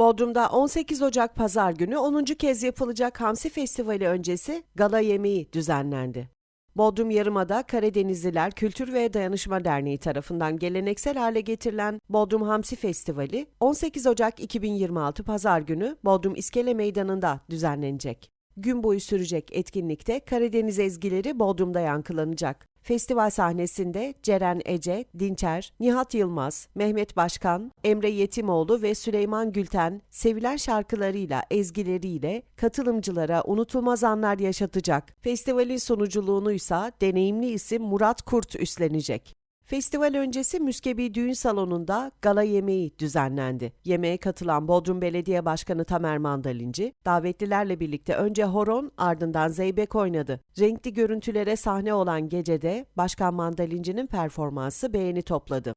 Bodrum'da 18 Ocak Pazar günü 10. kez yapılacak Hamsi Festivali öncesi gala yemeği düzenlendi. Bodrum Yarımada Karadenizliler Kültür ve Dayanışma Derneği tarafından geleneksel hale getirilen Bodrum Hamsi Festivali 18 Ocak 2026 Pazar günü Bodrum İskele Meydanı'nda düzenlenecek. Gün boyu sürecek etkinlikte Karadeniz ezgileri Bodrum'da yankılanacak. Festival sahnesinde Ceren Ece, Dinçer, Nihat Yılmaz, Mehmet Başkan, Emre Yetimoğlu ve Süleyman Gülten sevilen şarkılarıyla, ezgileriyle katılımcılara unutulmaz anlar yaşatacak. Festivalin sunuculuğunu ise deneyimli isim Murat Kurt üstlenecek. Festival öncesi Müskebi Düğün Salonu'nda gala yemeği düzenlendi. Yemeğe katılan Bodrum Belediye Başkanı Tamer Mandalinci, davetlilerle birlikte önce horon ardından zeybek oynadı. Renkli görüntülere sahne olan gecede Başkan Mandalinci'nin performansı beğeni topladı.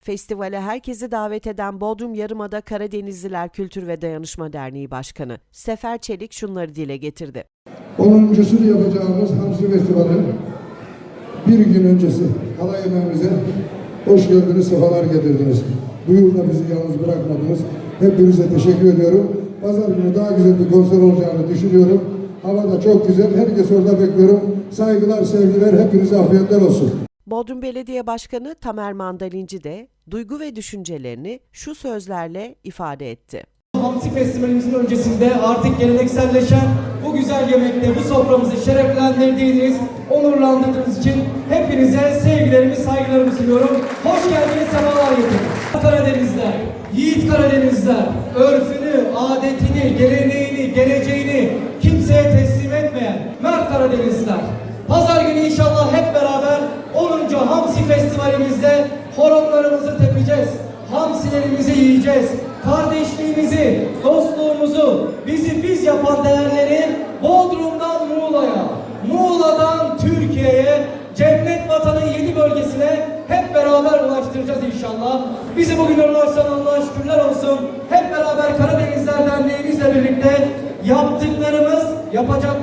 Festivale herkesi davet eden Bodrum Yarımada Karadenizliler Kültür ve Dayanışma Derneği Başkanı Sefer Çelik şunları dile getirdi. 10.sunu yapacağımız Hamsi Festivali'nin bir gün öncesi hala yemeğimize hoş geldiniz, sefalar getirdiniz. Bu yılda bizi yalnız bırakmadınız. Hepinize teşekkür ediyorum. Pazar günü daha güzel bir konser olacağını düşünüyorum. Hava da çok güzel. Herkes orada bekliyorum. Saygılar, sevgiler. Hepinize afiyetler olsun. Bodrum Belediye Başkanı Tamer Mandalinci de duygu ve düşüncelerini şu sözlerle ifade etti. Hamsi Festivalimizin öncesinde artık gelenekselleşen bu güzel yemekte bu soframızı şereflendirdiğiniz, onurlandırdığınız için hepinize sevgilerimi, saygılarımı sunuyorum. Hoş geldiniz, sefalar getirdiniz. Karadenizler, yiğit Karadenizler, örfünü, adetini, geleneğini, geleceğini kimseye teslim etmeyen Mert Karadenizler. Pazar günü inşallah hep beraber 10. Hamsi Festivalimizde horonlarımızı tepeceğiz. Hamsilerimizi yiyeceğiz. Kardeşliğimizi, dostluğumuzu, bizi biz yapan değerleri Bodrum'dan Muğla'ya, Muğla'dan Türkiye'ye, cennet vatanın yedi bölgesine hep beraber ulaştıracağız inşallah. Bizi bugün ulaştıran Allah'a şükürler olsun. Hep beraber Karadenizler Derneğimizle birlikte yaptıklarımız, yapacak